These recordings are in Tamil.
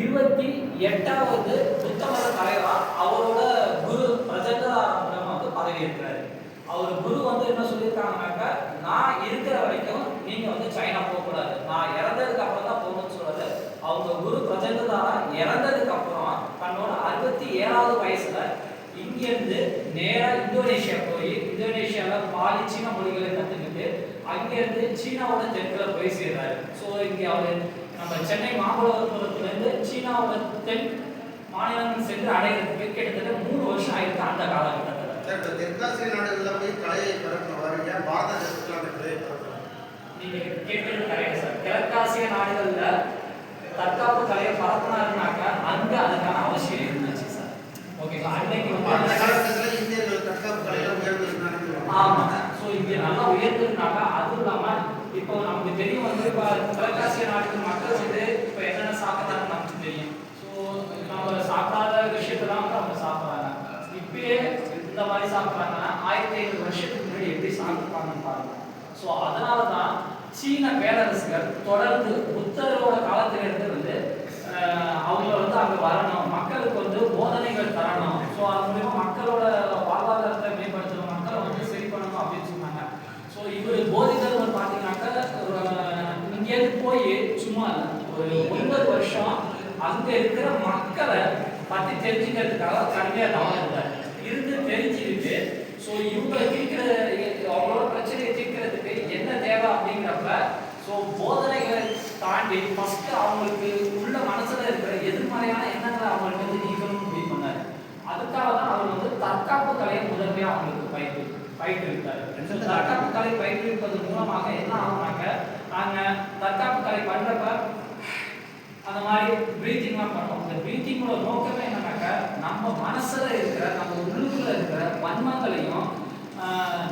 இருபத்தி எட்டாவது புத்த மத தலைவரா அவரோட குரு பிரஜண்டாரம் வந்து பதவி இருக்கிறாரு அவர் குரு வந்து என்ன சொல்லியிருக்காங்கனாக்கா நான் இருக்கிற வரைக்கும் நீங்க வந்து சைனா போகக்கூடாது. நான் இறந்ததுக்கு அப்புறம் தான் போகணும்னு சொல்றது. அவங்க குரு பிரஜண்டதாரா இறந்ததுக்கு அப்புறம் தன்னோட அறுபத்தி ஏழாவது வயசுல இங்கிருந்து நேரா இந்தோனேஷியா போய் இந்தோனேஷியால பாலி சீன மொழிகளை கத்துக்கிட்டு அங்கிருந்து சீனாவோட தெற்குல போய் சேர்றாரு. ஸோ இங்க அவரு நம்ம சென்னை மாமல்லபுரத்துல இருந்து சீனாவோட தென் மாநிலங்கள் சென்று அடைகிறதுக்கு கிட்டத்தட்ட மூணு வருஷம் ஆயிருக்கு அந்த காலகட்டத்தில். தெற்காசிய நாடுகளில் போய் கலையை பரப்பினவர் ஏன் பாரத தேசத்தில் அந்த கலையை பரப்பணும் நீங்க கேட்கறது கரெக்ட் சார்? கிழக்காசிய நாடுகள்ல தற்காப்பு கலையை பரப்புனாருனாக்கா அங்க அதுக்கான அவசியம் இருந்துச்சு சார். ஓகேங்களா? அன்னைக்கு அந்த காலகட்டத்தில் இந்தியர்கள் தற்காப்பு கலையில உயர்ந்திருந்தாங்க ஆமா. ஸோ இங்க நல்லா இல்லாம இப்போ நமக்கு தெரியும் வந்து இப்போ கிழக்காசிய நாட்டு மக்கள் வந்து இப்போ என்னென்ன சாப்பிட்றாங்கன்னு நமக்கு தெரியும். ஸோ நம்ம சாப்பிடாத விஷயத்தெல்லாம் வந்து அவங்க சாப்பிட்றாங்க. இப்பயே இந்த மாதிரி சாப்பிட்றாங்கன்னா ஆயிரத்தி ஐநூறு வருஷத்துக்கு முன்னாடி எப்படி சாப்பிட்ருப்பாங்கன்னு பாருங்க. ஸோ அதனால தான் சீன பேரரசுகள் தொடர்ந்து புத்தரோட காலத்திலிருந்து வந்து அவங்க வந்து அங்கே வரணும். மக்களுக்கு வந்து போதனைகள் தரணும். ஸோ அது மூலியமா மக்களோட வாழ்வாதாரத்தை மேம்படுத்தணும் மக்களை வந்து சரி பண்ணணும் அப்படின்னு சொன்னாங்க ஸோ இவர் போதி தர்மர் பார்த்தீங்கன்னாக்கா ஒரு, இங்கேருந்து போய் சும்மா இல்ல, ஒரு ஒன்பது வருஷம் அங்க இருக்கிற மக்களை பத்தி தெரிஞ்சுக்கிறதுக்காக கடுமையாக தவறு இருந்தார். இருந்து தெரிஞ்சுக்கிட்டு ஸோ இவங்க தீர்க்கிற அவங்களோட பிரச்சனையை தீர்க்கிறதுக்கு என்ன தேவை அப்படிங்கிறப்ப ஸோ போதனைகளை தாண்டி ஃபர்ஸ்ட் அவங்களுக்கு உள்ள மனசுல இருக்கிற எதிர்மறையான எண்ணங்களை அவங்களுக்கு வந்து நீக்கணும்னு முடிவு பண்ணாரு. அதுக்காக தான் அவர் வந்து தற்காப்பு கலையை முதன்மையாக அவங்களுக்கு பயிற்று பயிற்றுவித்தார். தற்காப்பு கலை பயிற்றுவிப்பது மூலமாக என்ன ஆகுனாக்க நாங்கள் தற்காப்பு கலை பண்றப்ப அந்த மாதிரி ப்ரீத்திங்லாம் பண்ணுவோம். இந்த ப்ரீத்திங்கோட நோக்கமே என்னன்னாக்க நம்ம மனசுல இருக்கிற நம்ம உள்ளுக்குள்ள இருக்கிற வன்மங்களையும்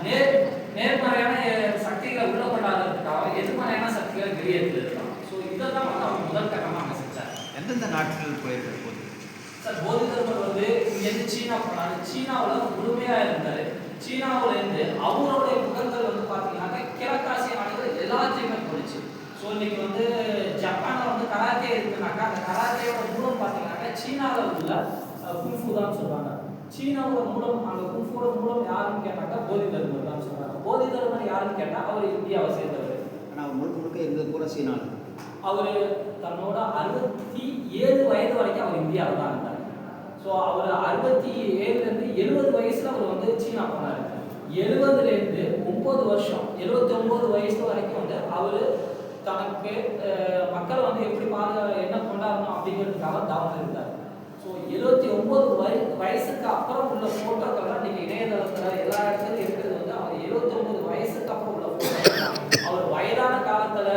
நேர் நேர்மறையான சக்திகளை உள்ள கொண்டாடுறதுக்காக எதிர்மறையான சக்திகளை வெளியேற்றுறதுதான் ஸோ இதை தான் வந்து அவங்க முதல் கட்டமாக அங்கே செஞ்சார். எந்தெந்த நாட்கள் போயிருக்கிற போது? சார் போதி தர்மர் வந்து இங்கேருந்து சீனா போனாரு. சீனாவில் முழுமையாக இருந்தார். சீனாவுல இருந்து அவருடைய புகழ்கள் வந்து பார்த்தீங்கன்னாக்க கிழக்காசிய நாடுகள் எல்லாத்தையுமே போயிடுச்சு ஸோ இன்னைக்கு வந்து கராத்தே இருக்குனாக்கா அந்த கராத்தேயோட மூலம் பார்த்தீங்கன்னாக்கா சீனாவில் உள்ள குங்ஃபு தான் சொல்லுவாங்க. சீனாவோட மூலம் அந்த குங்ஃபுவோட மூலம் யாருன்னு கேட்டாக்கா போதி தர்மர் தான் சொல்றாங்க. போதி தர்மர் யாருன்னு கேட்டால் அவர் இந்தியாவை சேர்ந்தவர். ஆனால் முழுக்க முழுக்க இருந்தது பூரா சீனால. அவர் தன்னோட அறுபத்தி ஏழு வயது வரைக்கும் அவர் இந்தியாவில் தான் இருந்தார். ஸோ அவர் அறுபத்தி ஏழுலேருந்து எழுபது வயசுல அவர் வந்து சீனா போனார். எழுபதுலேருந்து ஒன்பது வருஷம் எழுபத்தி ஒன்பது வயசு வரைக்கும் வந்து அவர் தனக்கு மக்கள் மக்களை வந்து எப்படி பாதுகா என்ன கொண்டாடணும் அப்படிங்கிறதுக்காக தவறு இருந்தார். ஸோ எழுபத்தி ஒன்பது வய வயசுக்கு அப்புறம் உள்ள ஃபோட்டோக்கள்லாம் நீங்கள் இணையதளத்தில் எல்லா இடத்துலையும் இருக்கிறது வந்து அவர் எழுபத்தி ஒன்பது வயசுக்கு அப்புறம் உள்ள ஃபோட்டோ அவர் வயதான காலத்தில்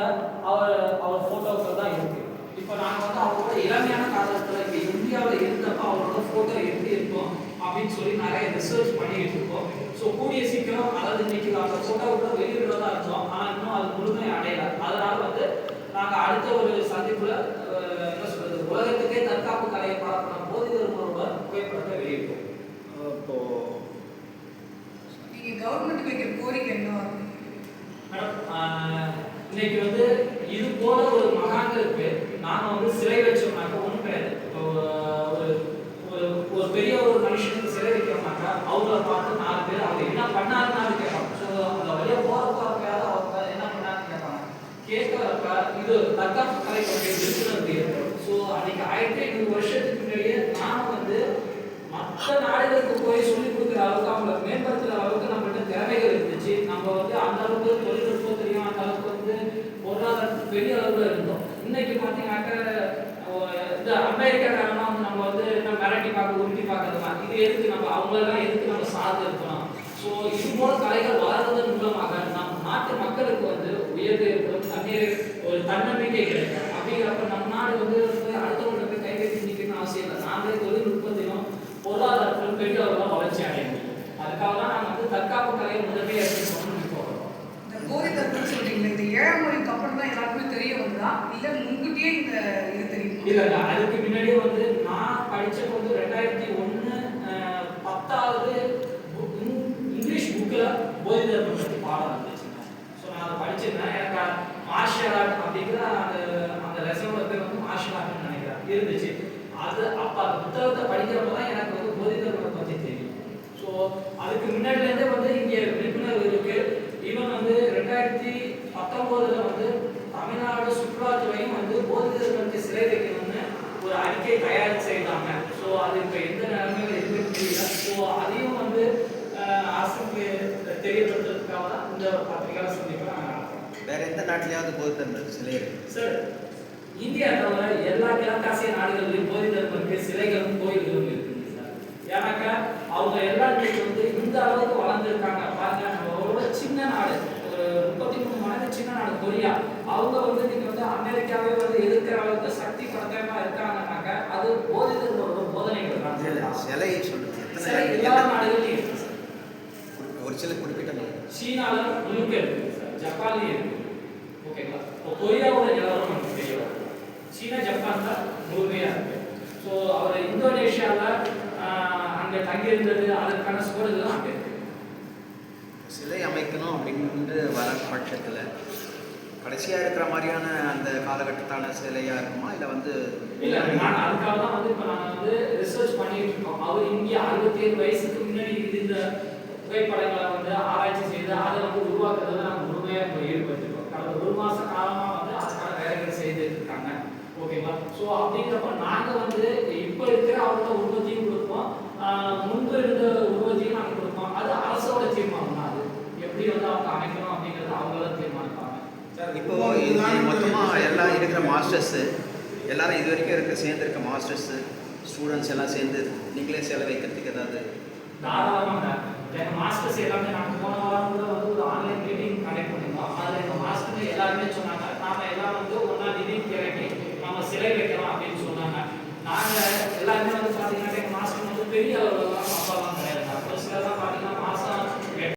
அவர் அவர் போட்டோக்கள் தான் இருக்கு. இப்போ நாங்கள் வந்து அவரோட இளமையான காலத்தில் இப்போ இந்தியாவில் இருந்தப்போ அவரோட போட்டோ எப்படி இருக்கும் அப்படின்னு சொல்லி நிறைய ரிசர்ச் பண்ணிட்டு இருக்கோம் ஸோ கூடிய சீக்கிரம் அதாவது இன்னைக்கு அந்த போட்டோ கூட வெளியிடுறதா இருந்தோம். ஆனால் இன்னும் அது முழுமை அடையல. அதனால வந்து நாங்க அடுத்த ஒரு சந்திப்புல என்ன சொல்றது உலகத்துக்கே தற்காப்பு கலையை பரப்பின போதி தர்மரோட புகைப்படத்தை வெளியிட்டோம் இப்போ நீங்க கவர்மெண்ட் வைக்கிற கோரிக்கை என்ன மேடம் ஆஹ், இன்னைக்கு வந்து இது போல ஒரு மகான்களுக்கு நாம வந்து சிலை வச்சோம்னாக்க ஒண்ணும் கிடையாது இப்போ ஒரு ஒரு ஒரு பெரிய ஒரு மனுஷனுக்கு சிலை வைக்கிறோம்னாக்கா அவங்கள பார்த்து நாலு பேர் அவங்க என்ன பண்ணாருன்னு கேட்பாங்க. ஸோ அந்த வழியா போறப்ப போறப்பயாவது அவங்க என்ன பண்ணாருன்னு கேட்பாங்க. கேட்கறப்ப இது தற்காப்பு கலை பற்றிய விழிப்புணர்வு ஏற்படும். ஸோ அன்னைக்கு ஆயிரத்தி ஐநூறு வருஷத்துக்கு முன்னாடியே நான் வந்து மற்ற நாடுகளுக்கு போய் சொல்லி கொடுக்குற அளவுக்கு அவங்கள மேம்படுத்துற அளவுக்கு நம்மகிட்ட திறமைகள் இருந்துச்சு. நம்ம வந்து அந்த அளவுக்கு தொழில்நுட்பம் தெரியும் அந்த அளவுக்கு வந்து பொருளாதாரத்துக்கு பெரிய அளவுல இருந்தோம். இன்னைக்கு பார்த்தீங்கன்னாக்க இது இந்த அமெரிக்காக்காரனா வந்து நம்ம வந்து என்ன மிரட்டி பார்க்க உருட்டி பார்க்கறதுமா இது எதுக்கு நம்ம அவங்களெல்லாம் எதுக்கு நம்ம சார்ந்து இருக்கணும்? ஸோ இது போல கலைகள் வளர்றதன் மூலமாக நம் நாட்டு மக்களுக்கு வந்து உயர்வு ஏற்படும் தண்ணீர் ஒரு தன்னம்பிக்கை கிடைக்கும். அப்படிங்கிறப்ப நம்ம நாடு வந்து அடுத்தவங்க போய் கை கட்டி நிற்கணும்னு அவசியம் இல்லை. நாங்களே தொழில்நுட்பத்திலும் பொருளாதாரத்திலும் பெரிய அளவில் வளர்ச்சி அடைய முடியும் அதுக்காக தான் நாங்கள் வந்து தற்காப்பு கலையை முதன்மையாக எடுத்துக்கணும்னு இந்த கோரி தர்மம் சொல்றீங்களா இந்த ஏழாம் மொழிக்கு அப்புறம் தான் எல்லாருக்குமே தெரிய வந்தா இல்லை முன்கூட்டியே இந்த இது இல்ல இல்ல அதுக்கு முன்னாடியே வந்து நான் படிச்ச வந்து ரெண்டாயிரத்தி ஒன்று பத்தாவது இங்கிலீஷ் புக்கில் போதி தர்மம் பற்றி பாடம் இருந்துச்சுங்க ஸோ நான் அதை படிச்சிருந்தேன். எனக்கு மார்ஷியல் ஆர்ட் அப்படிங்கிற அந்த அந்த லெசனோட பேர் வந்து மார்ஷியல் ஆர்ட்னு நினைக்கிறேன். இருந்துச்சு. அது அப்ப அந்த புத்தகத்தை படிக்கிறப்ப தான் எனக்கு வந்து போதி தர்மத்தை பத்தி தெரியும். ஸோ அதுக்கு முன்னாடில இருந்தே வந்து இங்க விழிப்புணர்வு இருக்கு ஈவன் வந்து ரெண்டாயிரத்தி பத்தொன்பதுல வந்து தமிழ்நாடு சுற்றுலாத்துறையும் வந்து போதி தர்மத்தை சிலை வைக்கணும்னு ஒரு அறிக்கை தயார் செய்தாங்க ஸோ அது இப்போ எந்த நிலைமையில இருக்குன்னு தெரியல ஸோ அதையும் வந்து அஹ், அரசுக்கு இந்த பத்திரிகையாளர் நடத்துறோம் வேற எந்த நாட்டிலேயாவது பௌத்த தர்ம சிலை இருக்கு? சார் இந்தியா தவிர எல்லா கிழக்காசிய நாடுகளிலும் போதி தர்மருக்கு சிலைகளும் கோயில்களும் இருக்குங்க சார். ஏன்னாக்கா அவங்க எல்லா இன்னைக்கு வந்து இந்த அளவுக்கு வளர்ந்துருக்காங்க. பாருங்க நம்மளோட சின்ன நாடு ஒரு முப்பத்தி மூணு மடங்கு சின்ன நாடு கொரியா. அவங்க வந்து நீங்க வந்து அமெரிக்காவே வந்து எதிர்க்கிற அளவுக்கு சக்தி படத்தமா இருக்காங்கன்னாக்கா அது போதி தர்மரோட போதனைகள் சிலை சொல்லுங்க எல்லா சார் ஒரு சில குறிப்பிட்ட நாடு சீனால முழுக்க இருக்கு சார். ஜப்பான்லயும் இருக்கு. ஓகேங்களா இப்போ கொரியாவோட நிலவரம் நமக்கு தெரிய வரும் சீனா ஜப்பான் தான் முழுமையா இருக்கு. ஸோ அவர் இந்தோனேஷியால ஆஹ், அங்க தங்கியிருந்தது அதற்கான சுவடுகளும் அங்க இருக்கு. சிலை அமைக்கணும் அப்படின்னு வர பட்சத்தில் கடைசியாக இருக்கிற மாதிரியான அந்த காலகட்டத்தான சிலையாக இருக்குமா? இல்லை வந்து இல்ல நான் அதுக்காக தான் வந்து இப்போ நாங்கள் வந்து ரிசர்ச் பண்ணிட்டு இருக்கோம். அவர் இங்கே அறுபத்தேழு வயசுக்கு முன்னாடி இருந்த புகைப்படங்களை வந்து ஆராய்ச்சி செய்து அதை வந்து உருவாக்குறதுல நாங்கள் முழுமையாக இப்போ ஈடுபட்டிருக்கோம். கடந்த ஒரு மாச காலமா வந்து அதுக்கான வேலைகள் செய்துட்டு இருக்காங்க. ஓகேங்களா ஸோ அப்படிங்கிறப்ப நாங்கள் வந்து இப்போ இருக்கிற அவரோட உற்பத்தியும் கொடுப்போம். முன்பு இருந்த உற்பத்தியும் நாங்கள் கொடுப்போம். அது அரசோட தீர்மானம் தான் அது. எப்படி வந்து அவங்க அமைக்கணும் அப்படிங்கிறது அவங்கள தீர்மானிப்பாங்க. இப்போ மொத்தமாக எல்லாம் இருக்கிற மாஸ்டர்ஸு எல்லாரும் இது வரைக்கும் இருக்க சேர்ந்துருக்க மாஸ்டர்ஸு ஸ்டூடெண்ட்ஸ் எல்லாம் சேர்ந்து நீங்களே சிலை வைக்கிறதுக்கு ஏதாவது தாராளமாக எங்கள் மாஸ்டர்ஸ் எல்லாமே நாங்கள் போன வாரம் கூட வந்து ஒரு ஆன்லைன் மீட்டிங் கனெக்ட் பண்ணியிருந்தோம் அதில் எங்கள் மாஸ்டர் எல்லாருமே சொன்னாங்க. நாம எல்லாம் வந்து ஒன்றா நிதி கிளம்பி நம்ம சிலை வைக்கலாம் அப்படின்னு சொன்னாங்க. நாங்கள் எல்லாருமே வந்து பார்த்தீங்கன்னா எங்கள் மாஸ்டர் வந்து பெரிய அளவில்